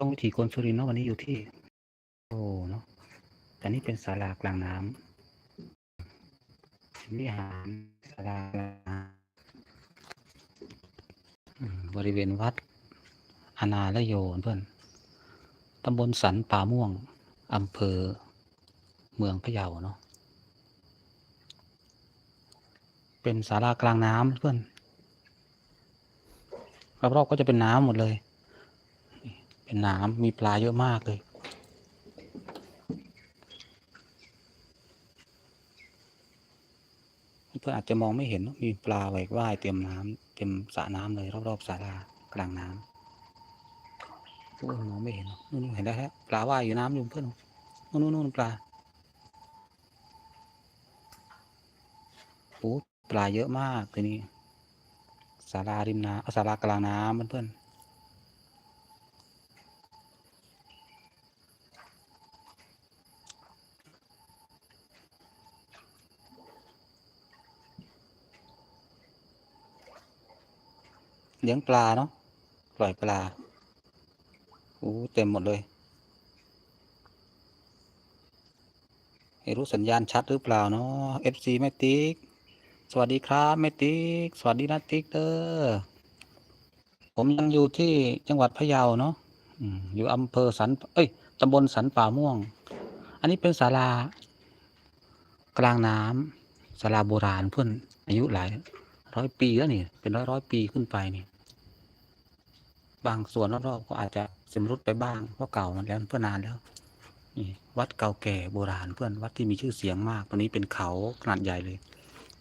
ต้องวิถีคนสุรินทร์เนาะวันนี้อยู่ที่ โอ้เนาะแต่นี่เป็นศาลากลางน้ำวิหารศาลากลางน้ำบริเวณวัดอาณาละโยนเพื่อนตำบลสันป่าม่วงอำเภอ เมืองพะเยาเนาะเป็นศาลากลางน้ำเพื่อนรอบๆก็จะเป็นน้ำหมดเลย เป็นน้ำมีปลาเยอะมากเลยเพื่อนอาจจะมองไม่เห็นเนอะมีปลาไหวว่ายเต็มน้ำเต็มสระน้ำเลยรอบๆศาลากลางน้ำโอ้ยมองไม่เห็นเนอะนู่นเห็นได้แล้วปลาว่ายอยู่น้ำอยู่เพื่อนนู่นนู่นปลาโอ้ปลาเยอะมากทีนี้ศาลาริมน้ำเอาศาลากลางน้ำเพื่อน เลี้ยงปลาเนาะปล่อยปลาโอ้เต็มหมดเลยไม่รู้สัญญาณชัดหรือเปล่าเนาะ FC แม่ติ๊ก สวัสดีครับแม่ติ๊ก สวัสดีนะติ๊กเด้อ ผมยังอยู่ที่จังหวัดพะเยาเนาะอืมอยู่อำเภอสัน เอ้ยตำบลสันป่าม่วง อันนี้เป็นศาลากลางน้ำศาลาโบราณเพื่อนอายุหลาย ร้อยปีแล้วนี่ เป็นร้อยร้อยปีขึ้นไปนี่ บางส่วนรอบๆก็อาจจะสมรุดไปบ้างเพราะเก่ามันแล้วเพื่อนานแล้วนี่วัดเก่าแก่โบราณเพื่อนวัดที่มีชื่อเสียงมากตรงนี้เป็นเขาขนาดใหญ่เลย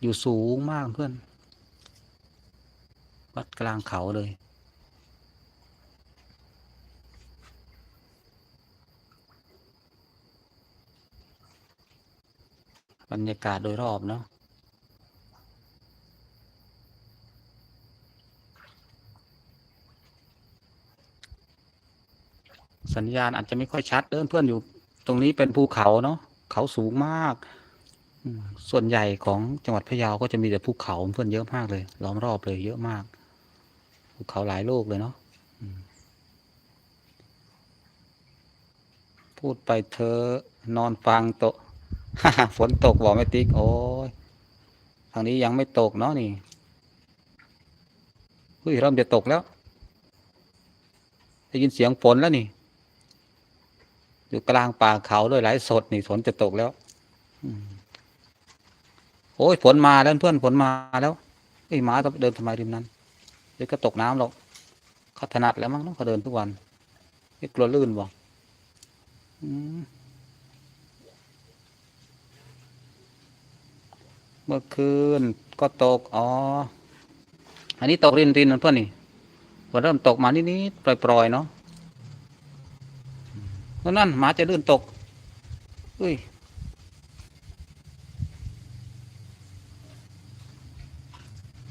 อยู่สูงมากเพื่อน วัดกลางเขาเลยบรรยากาศโดยรอบเนาะ สัญญาณอาจจะไม่ค่อยชัดเดินเพื่อนอยู่ ตรงนี้เป็นภูเขาเนาะเขาสูงมาก ส่วนใหญ่ของจังหวัดพะเยาก็จะมีแต่ภูเขาเพื่อนเยอะมากเลยล้อมรอบเลยเยอะมากภูเขาหลายลูกเลยเนาะพูดไปเธอนอนฟังโตฝนตกบอกไม่ติ๊กโอ้ยทางนี้ยังไม่ตกเนาะนี่เฮ้ยเริ่มจะตกแล้วได้ยินเสียงฝนแล้วนี่ อยู่กลางป่าเขาด้วยไหลสดนี่ฝนจะตกแล้วโอ้ยฝนมาแล้วเพื่อนฝนมาแล้วไอ้หมาต้องเดินทำไมริมนั้นเดี๋ยวก็ตกน้ำหรอกเขาถนัดแล้วมั้งเนาะเขาเดินทุกวันไอ้กลัวลื่นบ่อืมเมื่อคืนก็ตกอ๋ออันนี้ตกรินรินๆนเพื่อนนี่ฝนเริ่มตกมานิดๆปล่อยๆเนาะ นั่นหมาจะลื่นตกเอ้ย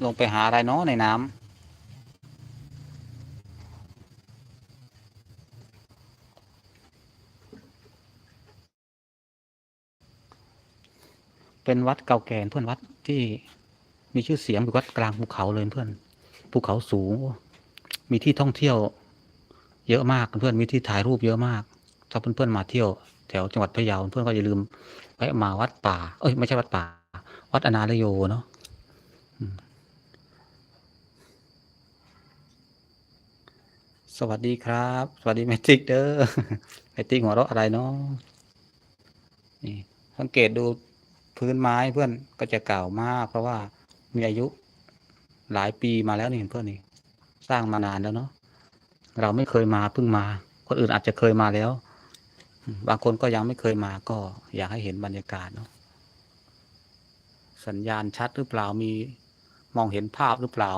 ลงไปหาอะไรเนาะในน้ำเป็นวัดเก่าแก่เพื่อนวัดที่มีชื่อเสียงเป็นวัดกลางภูเขาเลยเพื่อนภูเขาสูง มีที่ท่องเที่ยว เยอะมากเพื่อนมีที่ถ่ายรูปเยอะมาก ถ้าเพื่อนๆมาเที่ยวแถวจังหวัดพะเยาเพื่อนก็อย่าลืมแวะมาวัดป่า เอ้ยไม่ใช่วัดป่า วัดอนาลโยเนาะสวัสดีครับ สวัสดีแมจิกเด้อแมจิกหัวเราะอะไรเนาะนี่สังเกตดูพื้นไม้เพื่อนก็จะเก่ามาก เพราะว่ามีอายุหลายปีมาแล้วนี่เพื่อนนี่ สร้างมานานแล้วเนาะเราไม่เคยมาเพิ่งมา คนอื่นอาจจะเคยมาแล้ว บางคนก็ยังไม่เคยมาก็อยากให้เห็นบรรยากาศเนาะสัญญาณชัดหรือเปล่ามีมองเห็นภาพหรือเปล่า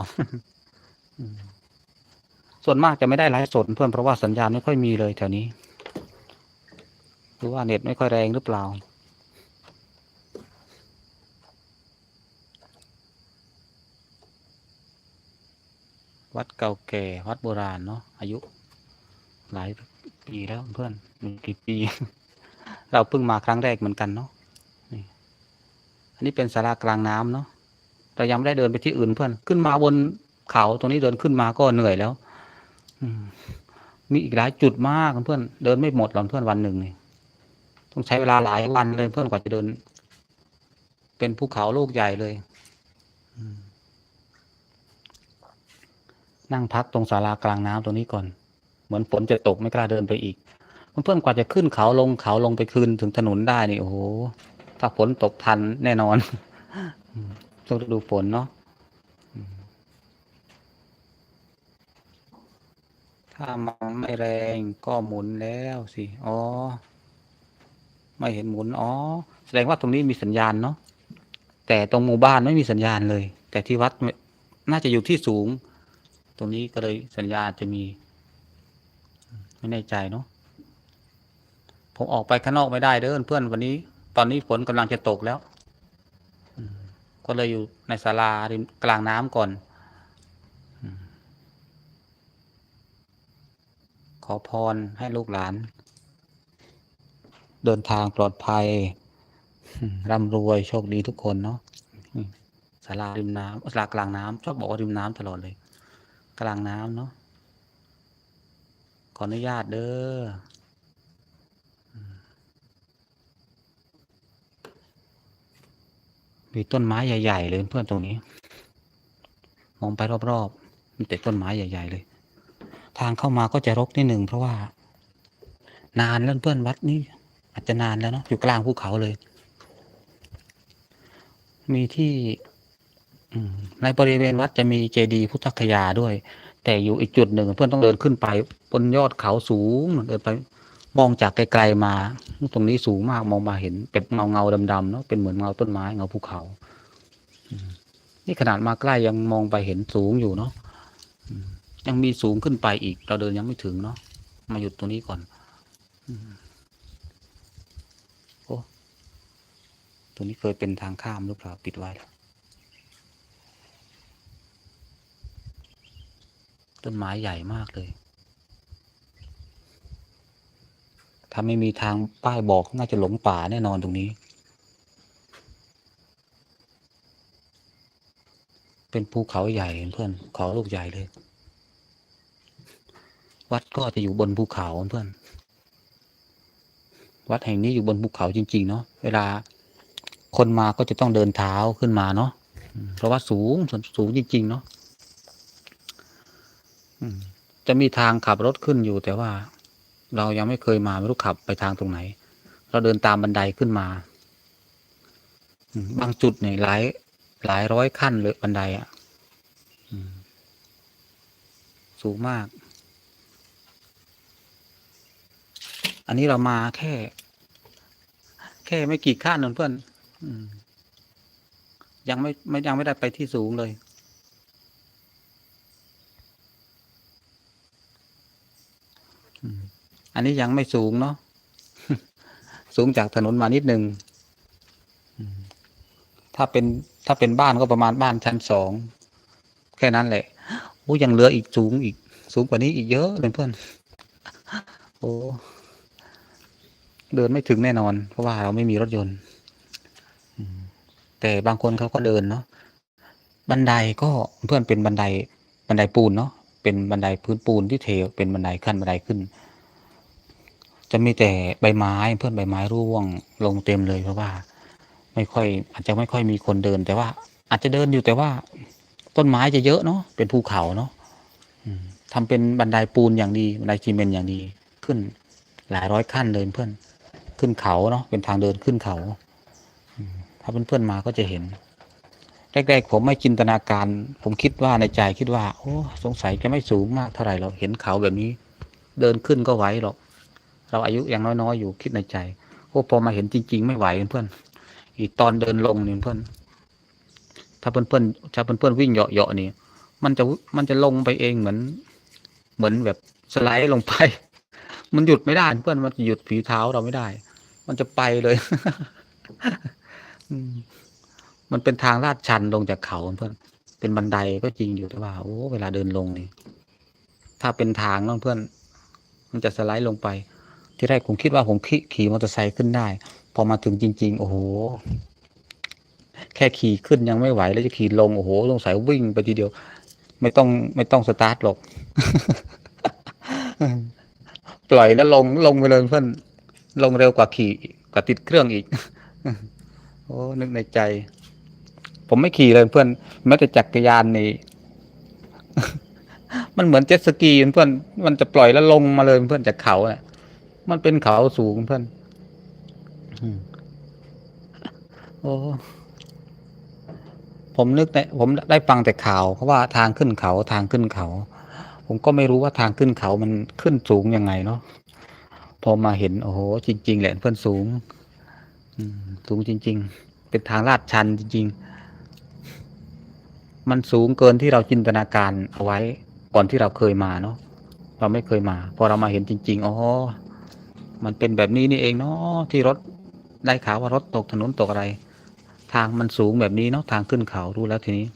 ส่วนมากจะไม่ได้ไลฟ์สดเพื่อนเพราะว่าสัญญาณไม่ค่อยมีเลยแถวนี้ หรือว่าเน็ตไม่ค่อยแรงหรือเปล่าวัดเก่าแก่ วัดโบราณเนาะอายุหลาย ปีแล้วเพื่อนมีกี่ปี เราเพิ่งมาครั้งแรกเหมือนกันเนาะนี่อันนี้เป็นศาลากลางน้ำเนาะเรายังไม่ได้เดินไปที่อื่นเพื่อน ขึ้นมาบนเขาตรงนี้เดินขึ้นมาก็เหนื่อยแล้ว อืมีอีกหลายจุดมากเพื่อน เดินไม่หมดหรอกเพื่อนวันหนึ่งนี่ต้องใช้เวลาหลายวันเลยเพื่อนกว่าจะเดิน เป็นภูเขาลูกใหญ่เลยนั่งพักตรงศาลากลางน้ำตรงนี้ก่อน เหมือนฝนจะตกไม่กล้าเดินไปอีกเพื่อนๆกว่าจะขึ้นเขาลงเขาลงไปคืนถึงถนนได้นี่โอ้โหถ้าฝนตกทันแน่นอนอืมช่วงฤดูฝนเนาะถ้ามันไม่แรงก็หมุนแล้วสิอ๋อไม่เห็นหมุนอ๋อแสดงว่าตรงนี้มีสัญญาณเนาะแต่ตรงหมู่บ้านไม่มีสัญญาณเลย แต่ที่วัดน่าจะอยู่ที่สูง ตรงนี้ก็เลยสัญญาณจะมี ไม่แน่ใจเนาะผมออกไปข้างนอกไม่ได้เด้อเพื่อนวันนี้ ตอนนี้ฝนกำลังจะตกแล้วก็เลยอยู่ในศาลาริมกลางน้ำก่อน ขอพรให้ลูกหลาน เดินทางปลอดภัยร่ำรวยโชคดีทุกคนเนาะศาลาริมน้ำศาลากลางน้ำชอบบอกว่าริมน้ำตลอดเลย กลางน้ำเนาะ ออนุญาตเด้อมีต้นไม้ใหญ่ ๆ เลยเพื่อนตรงนี้ มองไปรอบๆมีแต่ต้นไม้ใหญ่ ๆ เลย ทางเข้ามาก็จะรกนิดหนึ่งเพราะว่า นานแล้วเพื่อนวัดนี้ อาจจะนานแล้วเนาะอยู่กลางภูเขาเลย มีที่ในบริเวณวัดจะมีเจดีย์พุทธคยาด้วย แต่อยู่อีกจุดหนึ่ง เพื่อนต้องเดินขึ้นไปบนยอดเขาสูงเดินไป มองจากไกลๆมา ตรงนี้สูงมากมองมาเห็นเป็นเงาเงาดำๆเนาะเป็นเหมือนเงาต้นไม้เงาภูเขานี่ขนาดมาใกล้ยังมองไปเห็นสูงอยู่เนาะยังมีสูงขึ้นไปอีก เราเดินยังไม่ถึงเนาะมาหยุดตรงนี้ก่อนโอ้ตรงนี้เคยเป็นทางข้ามหรือเปล่าปิดไว้แล้ว ต้นไม้ใหญ่มากเลย ถ้าไม่มีทางป้ายบอกน่าจะหลงป่าแน่นอนตรงนี้ เป็นภูเขาใหญ่เพื่อนเขาลูกใหญ่เลย วัดก็จะอยู่บนภูเขาเพื่อน วัดแห่งนี้อยู่บนภูเขาจริง ๆ เนาะ เวลาคนมาก็จะต้องเดินเท้าขึ้นมาเนาะ เพราะว่าสูงสูงจริง ๆ เนาะ จะมีทางขับรถขึ้นอยู่ แต่ว่าเรายังไม่เคยมาไม่รู้ขับไปทางตรงไหน เราเดินตามบันไดขึ้นมา บางจุดเนี่ยหลายหลายร้อยขั้นเลยบันไดอะสูงมาก อันนี้เรามาแค่ แค่ไม่กี่ขั้นนนเพื่อนอยังไม่ไม่ยังไม่ได้ไปที่สูงเลย อืม อันนี้ยังไม่สูงเนาะสูงจากถนนมานิดหนึ่งถ้าเป็นถ้าเป็นบ้านก็ประมาณบ้านชั้นสองแค่นั้นแหละโอ้ยังเหลืออีกสูงอีก สูงกว่านี้อีกเยอะเลยเพื่อนโอ้เดินไม่ถึงแน่นอน เพราะว่าเราไม่มีรถยนต์แต่บางคนเขาก็เดินเนาะบันไดก็เพื่อนเป็นบันไดบันไดปูนเนาะเป็นบันไดพื้นปูนที่เทเป็นบันไดขั้นบันไดขึ้น จะมีแต่ใบไม้เพื่อนใบไม้ร่วงลงเต็มเลยเพราะว่า ไม่ค่อย อาจจะไม่ค่อยมีคนเดิน แต่ว่า อาจจะเดินอยู่แต่ว่า ต้นไม้จะเยอะเนาะเป็นภูเขาเนาะอืมทำเป็นบันไดปูนอย่างดีบันไดซีเมนต์อย่างดีขึ้น หลายร้อยขั้นเลยเพื่อนขึ้นเขาเนาะเป็นทางเดินขึ้นเขาถ้าเพื่อนๆมาก็จะเห็นแรกๆผมไม่จินตนาการ ผมคิดว่าในใจคิดว่า โอ้ สงสัยจะไม่สูงมากเท่าไหร่เราเห็นเขาแบบนี้ เดินขึ้นก็ไหวหรอก เราอายุยังน้อยๆอยู่คิดในใจโอ้พอมาเห็นจริง ๆ ไม่ไหวเพื่อนอีตอนเดินลงเนี่ยเพื่อนถ้าเพื่อนๆถ้าเพื่อนๆวิ่งเหาะๆนี่ มันจะมันจะลงไปเองเหมือน เหมือนแบบสไลด์ลงไป มันหยุดไม่ได้ เพื่อนมันหยุดฝีเท้าเราไม่ได้ มันจะไปเลยมมันเป็นทางลาดชันลงจากเขาเพื่อน เป็นบันไดก็จริงอยู่แต่ว่าโอ้เวลาเดินลงนี่ ถ้าเป็นทางน้องเพื่อน มันจะสไลด์ลงไป ที่แรกผมคิดว่าผมขี่ขี่มอเตอร์ไซค์ขึ้นได้ พอมาถึงจริง ๆ โอ้โห แค่ขี่ขึ้นยังไม่ไหว แล้วจะขี่ลงโอ้โหสงสัยวิ่งไปทีเดียว ไม่ต้องไม่ต้องสตาร์ทหรอก ปล่อยแล้วลงลงไปเลยเพื่อนลงเร็วกว่าขี่กว่าติดเครื่องอีก โอ้นึกในใจ ผมไม่ขี่เลยเพื่อนแม้แต่จักรยานนี่มันเหมือนเจ็ตสกีเพื่อนมันจะปล่อยแล้วลงมาเลยเพื่อนจากเขาเนี่ย มันเป็นเขาสูงเพื่อนอืมโอ้ผมนึกในผมได้ฟังแต่ข่าวเพราะว่าทางขึ้นเขาทางขึ้นเขา ผมก็ไม่รู้ว่าทางขึ้นเขามันขึ้นสูงยังไงเนาะพอมาเห็นโอ้โหจริง ๆ แหละเพื่อนสูงอืมสูงจริง ๆ เป็นทางลาดชันจริง ๆ มันสูงเกินที่เราจินตนาการเอาไว้ก่อนที่เราเคยมาเนาะเราไม่เคยมา พอเรามาเห็นจริง ๆ อ๋อ มันเป็นแบบนี้นี่เองเนาะที่รถได้ข่าวว่ารถตกถนนตกอะไร ทางมันสูงแบบนี้เนาะทางขึ้นเขารู้แล้วทีนี้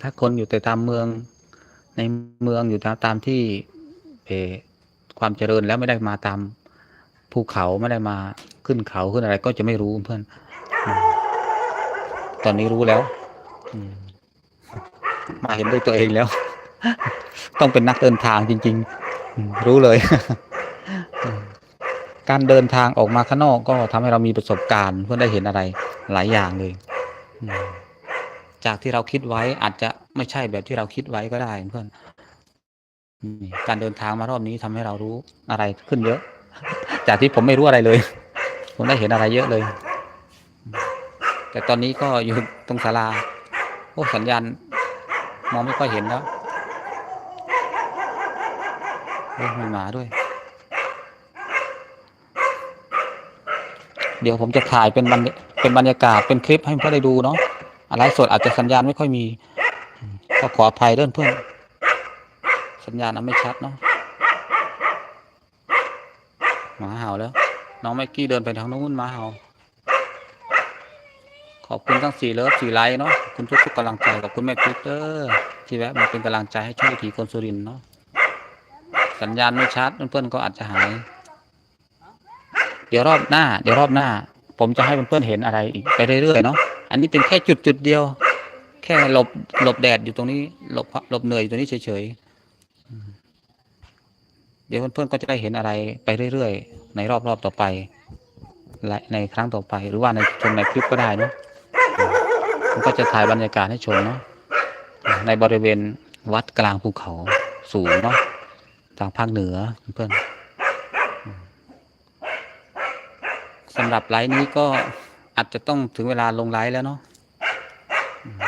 ถ้าคนอยู่แต่ตามเมือง ในเมืองอยู่ตามตามที่เอความเจริญแล้วไม่ได้มาตามภูเขาไม่ได้มาขึ้นเขาขึ้นอะไร ก็จะไม่รู้เพื่อนอตอนนี้รู้แล้วมมาเห็นด้วยตัวเองแล้ว ต้องเป็นนักเดินทางจริง ๆ รู้เลย การเดินทางออกมาข้างนอกก็ทำให้เรามีประสบการณ์ เพื่อได้เห็นอะไรหลายอย่างเลย จากที่เราคิดไว้อาจจะไม่ใช่แบบที่เราคิดไว้ก็ได้เพื่อนการเดินทางมารอบนี้ทำให้เรารู้อะไรขึ้นเยอะ จากที่ผมไม่รู้อะไรเลย ผมได้เห็นอะไรเยอะเลย แต่ตอนนี้ก็อยู่ตรงศาลาโอ้สัญญาณ มองไม่ค่อยเห็นแล้วโอ้ มีหมาด้วย เดี๋ยวผมจะถ่ายเป็นบรรยเป็นบรรยากาศเป็นคลิปให้เพื่อนได้ดูเนาะอะไรสดอาจจะสัญญาณไม่ค่อยมี ก็ขออภัยเรื่องเพื่อน สัญญาณนั้นไม่ชัดเนาะหมาเห่าแล้ว น้องไมกกี้เดินไปทางนู้นหมาเห่า ขอบคุณทั้งสี่เลิฟสี่ไลค์เนาะคุณทุกๆกำลังใจขอบคุณแม่พิเตอร์ที่แวะมาเป็นกำลังใจให้ช่วยวิถีคนสุรินเนาะ สัญญาณไม่ชัดเพื่อนๆก็อาจจะหาย เดี๋ยวรอบหน้า เดี๋ยวรอบหน้า ผมจะให้เพื่อนๆเห็นอะไรอีกไปเรื่อยๆเนาะอันนี้เป็นแค่จุดจุดเดียว แค่หลบหลบแดดอยู่ตรงนี้หลบหลบเหนื่อยอยู่ตรงนี้เฉยๆเดี๋ยวเพื่อนๆก็จะได้เห็นอะไรไปเรื่อยๆในรอบๆต่อไปและในครั้งต่อไปหรือว่าในชมในคลิปก็ได้เนอะผมก็จะถ่ายบรรยากาศให้ชมเนาะในบริเวณวัดกลางภูเขาสูงเนาะ ทางภาคเหนือเพื่อนสำหรับไลฟ์นี้ก็อาจจะต้องถึงเวลาลงไลฟ์แล้วเนาะ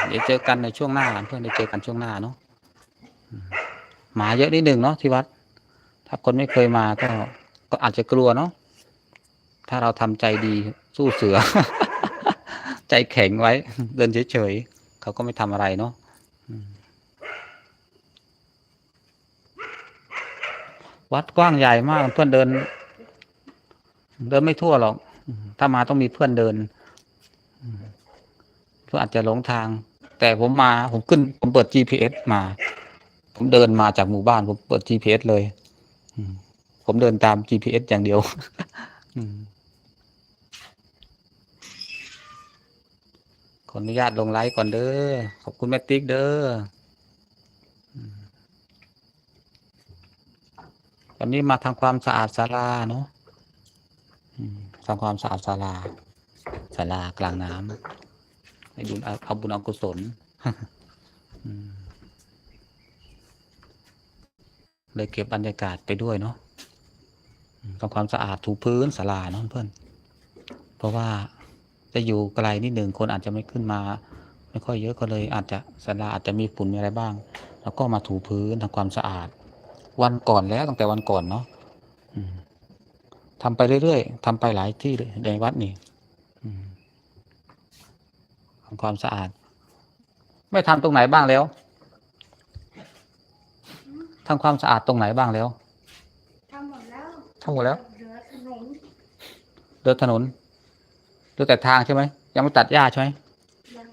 เดี๋ยวเจอกันในช่วงหน้าเพื่อนได้เจอกันช่วงหน้าเนาะหมาเยอะนิดหนึ่งเนาะที่วัด ถ้าคนไม่เคยมาก็ก็อาจจะกลัวเนาะถ้าเราทำใจดีสู้เสือ ใจแข็งไว้ เดินเฉยๆเขาก็ไม่ทำอะไรเนาะอืม วัดกว้างใหญ่มากเพื่อนเดิน เดินไม่ทั่วหรอก ถ้ามาต้องมีเพื่อนเดินเพื่ออาจจะหลงทาง แต่ผมมาผมขึ้น ผมเปิด GPS มา ผมเดินมาจากหมู่บ้าน ผมเปิด GPS เลยผมเดินตาม GPS อย่างเดียวขออนุญาตลงไลฟ์ก่อนเด้อ ขอบคุณแม่ติ๊กเด้อ วันนี้มาทำความสะอาดศาลาเนาะทำความสะอาดศาลาศาลากลางน้ำให้บุญเอาบุญเอากุศลเลยเก็บบรรยากาศไปด้วยเนาะทำความสะอาดถูพื้นศาลาเนาะเพื่อน เพราะว่าจะอยู่ไกลนิดหนึ่งคนอาจจะไม่ขึ้นมา ไม่ค่อยเยอะก็เลยอาจจะศาลาอาจจะมีฝุ่นมีอะไรบ้าง แล้วก็มาถูพื้นทำความสะอาด วันก่อนแล้วตั้งแต่วันก่อนเนาะอืมทำไปเรื่อยๆทำไปหลายที่เลยในวัดนี่อืมทำความสะอาด ไม่ทำตรงไหนบ้างแล้วทำความสะอาดตรงไหนบ้างแล้วทำหมดแล้วทำหมดแล้วเหลือถนนเดินถนนเดินแต่ทางใช่ไหมยังไม่ตัดหญ้าใช่ไหมยัง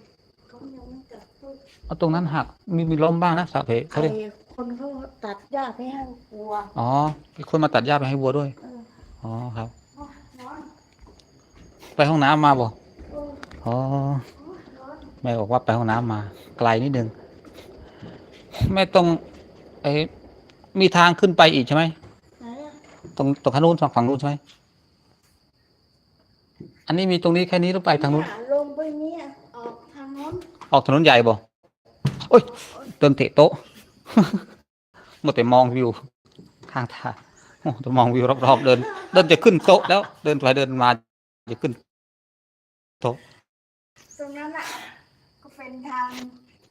เขายังไม่ตัดต้นเอาตรงนั้นหักมีมีล้มบ้างนะสาเพเขาไอ้เรียก คนเขาตัดหญ้าไปให้วัวอ๋อมีคนมาตัดหญ้าไปให้วัวด้วย เอออ๋อครับโอ้ยร้อนไปห้องน้ำมาบ่โอ้ยอ๋อโอ้ยร้อนแม่บอกว่าไปห้องน้ำมา ไกลนิดนึง แม่ต้องไอ้มีทางขึ้นไปอีกใช่ไหม ไหนอะตรงตรงข้างนู้นฝั่งนู้นใช่ไหม อันนี้มีตรงนี้แค่นี้หรือไปทางนู้นเยลงไปเนี่ยออกทางโน้นออกถนนใหญ่บ่โอ้ยเดินเตะโต๊ะ หมดแต่มองวิวข้างทางโอ้จะมองวิวรอบๆเดิน เดินจะขึ้นโต๊ะแล้ว เดินไปเดินมาจะขึ้นโต๊ะตรงนั้นอะก็เป็นทาง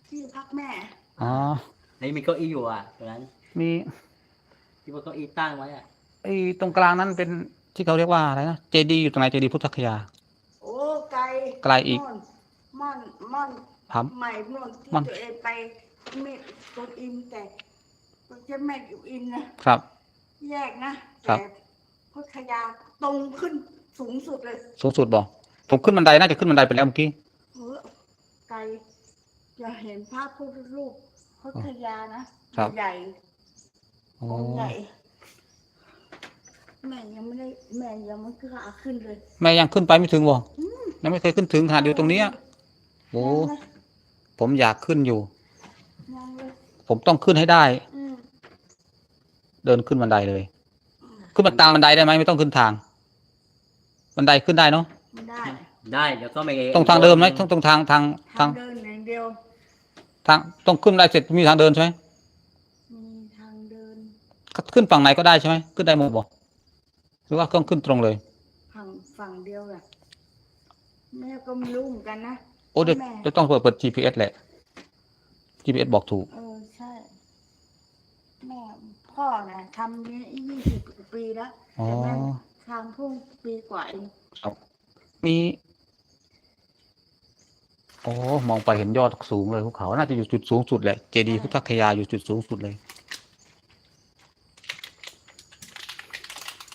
ที่พักแม่อ๋อนี่มีเก้าอี้อยู่อะตรงนั้น มีที่ว่าเก้าอี้ตั้งไว้อะไอ้ตรงกลางนั้นเป็นที่เขาเรียกว่าอะไรนะเจดีอยู่ตรงไหนเจดีพุทธคยา โอ้ไกลไกลอีกโน่นม่อนม่อนครับ ใหม่โน่นที่ม่อนตัวเองไป เมฆตัวอินแต่ตัวเจ้าแม่อยู่อินนะครับ แยกนะครับ แต่พุทธยาตรงขึ้นสูงสุดเลยสูงสุดบ่ผมขึ้นบันไดน่าจะขึ้นบันไดไปแล้วเมื่อกี้เออไกลจะเห็นภาพพุทธรูปพุทธยานะครับใหญ่โอ้องค์ใหญ่แม่ยังไม่ได้แม่ยังไม่กล้าขึ้นเลย แม่ยังขึ้นไปไม่ถึงบ่ยังไม่เคยขึ้นถึงขนาดอยู่ตรงเนี้ยโอ้ยังเลยผมอยากขึ้นอยู่ยังเลย ผมต้องขึ้นให้ได้ อืมเดินขึ้นบันไดเลย ขึ้นมาตามบันไดได้ไหมไม่ต้องขึ้นทาง บันไดขึ้นได้เนาะไม่ได้ได้เดี๋ยวก็ไม่ตรงทางเดิมไหมตรงตรงทางทางทาทางงเดินอย่างเดียวทางต้องขึ้นได้เสร็จมีทางเดินใช่ไหมมีทางเดินขึ้นฝั่งไหนก็ได้ใช่ไหมขึ้นได้หมดบ่หรือว่าต้องขึ้นตรงเลย ฝั่งฝั่งเดียวแหละแม่ก็ไม่รู้เหมือนกันนะ โอ้เดี๋ยวแม่ เดี๋ยวต้องเปิดเปิด GPS แหละ GPS บอกถูก เออใช่แม่ พ่อนะทำนี้ยี่สิบปีแล้วอ๋อ แต่แม่ทำเพิ่งปีกว่าเองมีโอ้มองไปเห็นยอดสูงเลยภูเขา น่าจะอยู่จุดสูงสุดแหละ เจดีย์พุทธคยาอยู่จุดสูงสุดเลย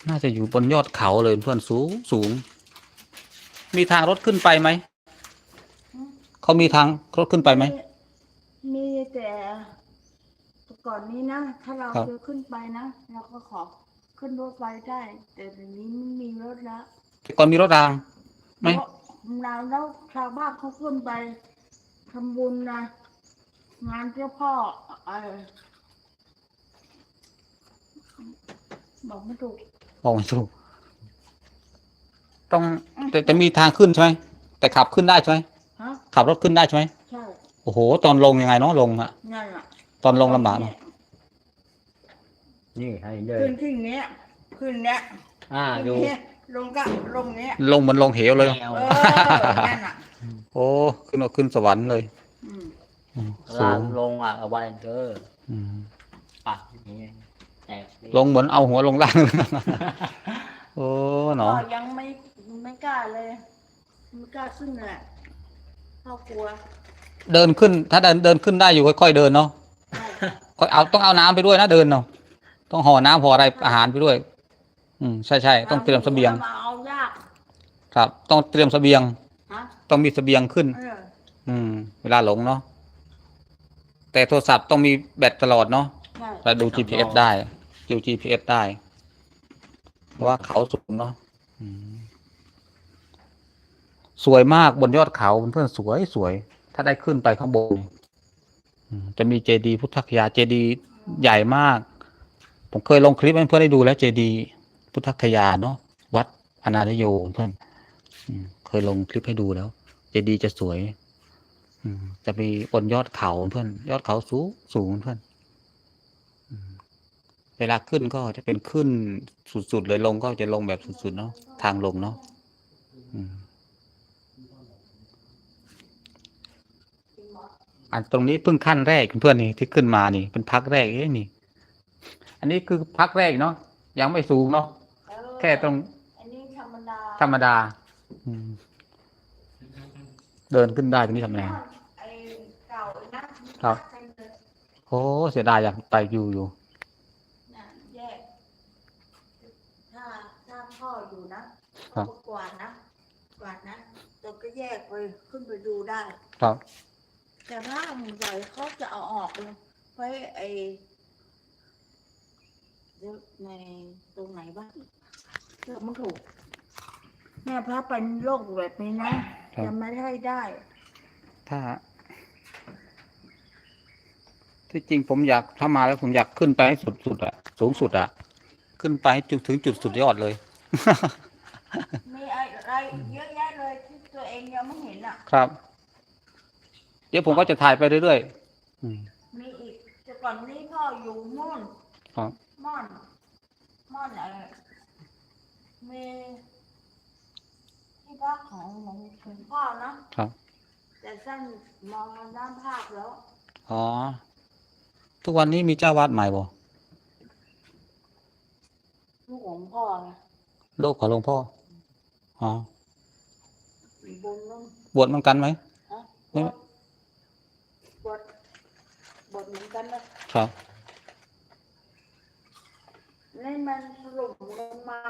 น่าจะอยู่บนยอดเขาเลยเพื่อนสูงสูง มีทางรถขึ้นไปไหม เขามีทางรถขึ้นไปไหม มีแต่แต่ ก่อนนี้นะ ถ้าเราครับ จะขึ้นไปนะ เราก็ขอขึ้นรถไฟได้ แต่เดี๋ยวนี้ไม่มีรถแล้วแต่ก่อนมีรถรางไหมเพราะเราแล้วชาวบ้านเขาขึ้นไปทำบุญนะ งานเจ้าพ่อเออบอกไม่ถูก บอกไม่ถูกต้องแต่แต่มีทางขึ้นใช่ไหมแต่ขับขึ้นได้ใช่ไหมฮะ ขับรถขึ้นได้ใช่ไหมใช่ โอ้โห ตอนลงยังไงเนาะลงอะนั่นแหละ ตอนลงลำบากเนาะนี่ให้เดิขึ้นนที่เนี้ยขึ้นเนี้ยอ่าขึ้นดูเนี้ยลงก็ลงเนี้ยลงเหมันลงเหวเลยแนวเออนั่นอะโอ้ขึ้นมาขึ้นสวรรค์เลยอืมอืมสูลางงลงอะเอาไว้เด้ออืมปักอย่างเงี้ยแตกลงเหมือนเอาหัวลงล่างโอ้เนาะก็ยังไม่ไม่กล้าเลยไม่กล้าขึ้นเลยอะพ่อกลัว เดินขึ้น ถ้าเดินเดินขึ้นได้อยู่ค่อยๆเดินเนาะ ใช่ค่อยเอาต้องเอาน้ำไปด้วยนะเดินเนาะต้องห่อน้ำห่ออะไรอาหารไปด้วย อืมใช่ใช่ต้องเตรียมเสบียงมาเอายากครับ ต้องเตรียมเสบียงฮะต้องมีเสบียงขึ้นเอออืม เวลาหลงเนาะแต่โทรศัพท์ต้องมีแบตตลอดเนาะใช่แล้วดู GPS ได้ดู GPS ได้ เพราะว่าเขาสูงเนาะอืมสวยมากบนยอดเขาเพื่อนๆสวยสวย ถ้าได้ขึ้นไปข้างบนอืม จะมีเจดีย์พุทธคยาเจดีย์ใหญ่มาก ผมเคยลงคลิปให้เพื่อนได้ดูแล้วเจดีย์พุทธคยาเนาะวัดอนาลโยเพื่อนเคยลงคลิปให้ดูแล้ว เจดีย์จะสวยจะมีบนยอดเขาเพื่อน ยอดเขาสูงสูงเพื่อนเวลาขึ้นก็จะเป็นขึ้นสุดๆเลยลงก็จะลงแบบสุดๆเนาะทางลงเนาะ อืมอันตรงนี้เพิ่งขั้นแรกเพื่อนนี่ที่ขึ้นมานี่เป็นพักแรกเอ้นี่ อันนี้คือพักแรกเนาะยังไม่สูงเนาะเออแค่ตรงอันนี้ธรรมดาธรรมดาอืมเดินขึ้นได้ตรงนี้ธรรมดาไอ้เก่านะครับโอ้เสียดายอยากไปอยู่อยู่น่ะแยกถ้าถ้าพ่ออยู่นะครับก็กวาดนะกวาดนะตัวก็แยกไปขึ้นไปดูได้ ครับ แต่ถ้าหมูใส่เขาจะเอาออกเลยไว้ไอ้เดี๋ยวในตรงไหนบ้างเลือกมันถูกแม่พระเป็นโรคแบบนี้นะครับจะไม่ได้ได้ ถ้า ที่จริงผมอยากถ้ามาแล้วผมอยากขึ้นไปให้สุดสุดอะสูงสุดอะขึ้นไปให้จุดถึงจุดสุดยอดเลย มีอะไรอีกเยอะแยะเลยที่ตัวเองยังไม่เห็นอะครับเดี๋ยวผมก็จะถ่ายไปเรื่อยๆอืม มีอีกแต่ก่อนนี้พ่ออยู่ม่อนครับ ม่อนม่อนอะไรมีที่พักของหลวงหลวงพ่อนะ ครับ แต่สั้นมองด้านภาพแล้ว อ๋อ ทุกวันนี้มีเจ้าวาดใหม่บ่ลูกของพ่อไงโลกของหลวงพ่อ อ๋ออยู่บนนู้นบวชเหมือนกันไหม ฮะไม่บทบท บทเหมือนกันนะครับ นี่มันสรุปลงมา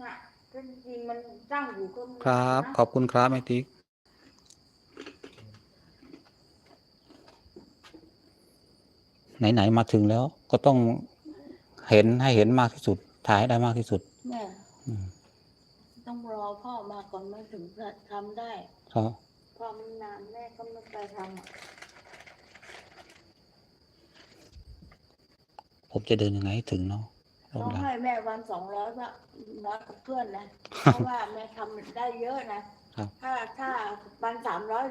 น่ะจริงๆมันตั้งอยู่ก็มีครับนะขอบคุณครับแม่ติ๊กไหนๆมาถึงแล้ว ก็ต้องเห็นให้เห็นมากที่สุด ถ่ายให้ได้มากที่สุดเนี่ยอืมต้องรอพ่อมาก่อนมาถึงจะทำได้ ครับพ่อมันนานแม่ก็ไม่ไปทำอะ ผมจะเดินยังไงให้ถึงเนาะรอบต้องหลังให้แม่วันสองร้อยว่าน้อยกับเพื่อนนะ เพราะว่าแม่ทำได้เยอะนะครับถ้าถ้าวันสามร้อย